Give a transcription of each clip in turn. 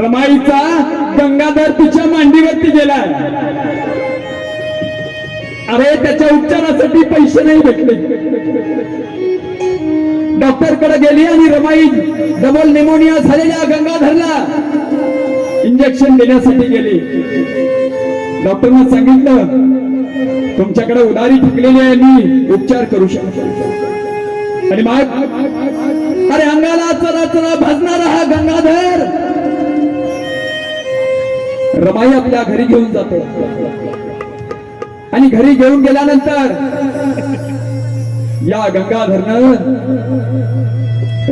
रमाईचा गंगाधर तिच्या मांडीवरती गेलाय. अरे त्याच्या उपचारासाठी पैसे नाही भेटले. डॉक्टरकडे गेली आणि रमाई डबल निमोनिया झालेल्या गंगाधरला इंजेक्शन देण्यासाठी गेली. डॉक्टरना सांगितलं तुमच्याकडे उधारी ठेवलेली आहे मी उपचार करू शकतो. आणि मग अरे अंगाला चरा चरा भाजणारा हा गंगाधर. रमाई आपल्या घरी घेऊन जातो. आणि घरी घेऊन गेल्यानंतर या गंगाधरनं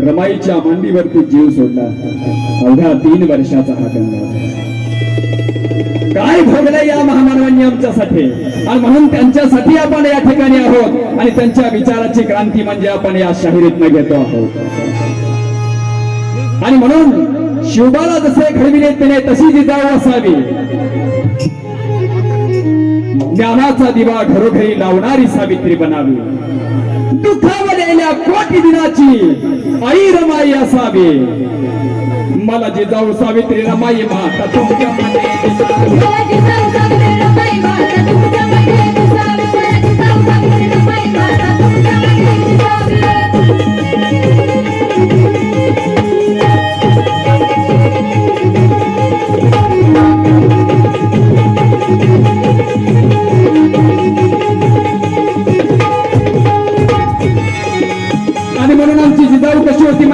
रमाईच्या मांडीवरती जीव सोडला. अवघ्या तीन वर्षाचा हा गंगाधर. काय भोगलं या महामानवांनी आमच्यासाठी? आणि म्हणून त्यांच्यासाठी आपण या ठिकाणी आहोत. आणि त्यांच्या विचाराची क्रांती म्हणजे आपण या शाहिरीतनं घेतो आहोत. आणि म्हणून शिवबाला जसे घडविले त्याने तशी जिजाऊ असावी. ज्ञानाचा दिवा घरोघरी लावणारी सावित्री बनावी. दुखावलेल्या कोटी दिनाची आई रमाई असावी. मला जिजाऊ सावित्री रमाई माता तुमच्या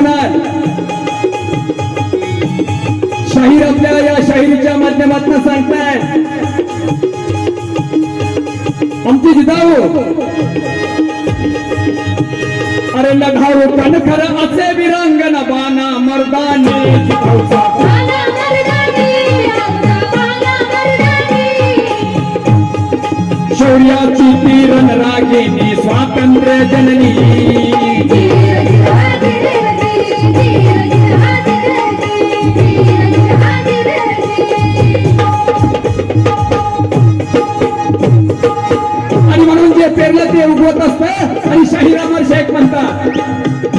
म्हणाल शाहीर आपल्याला या शाहिरीच्या माध्यमातून सांगतायत आमची जिजाऊ. अरे लघाऊ कणखर असे विरांगण बाना मर्दाने. शौर्याची तीरण रागिनी स्वातंत्र्य जननी. आणि ते उगवत असतं आणि शाहीरामर शेख म्हणतात.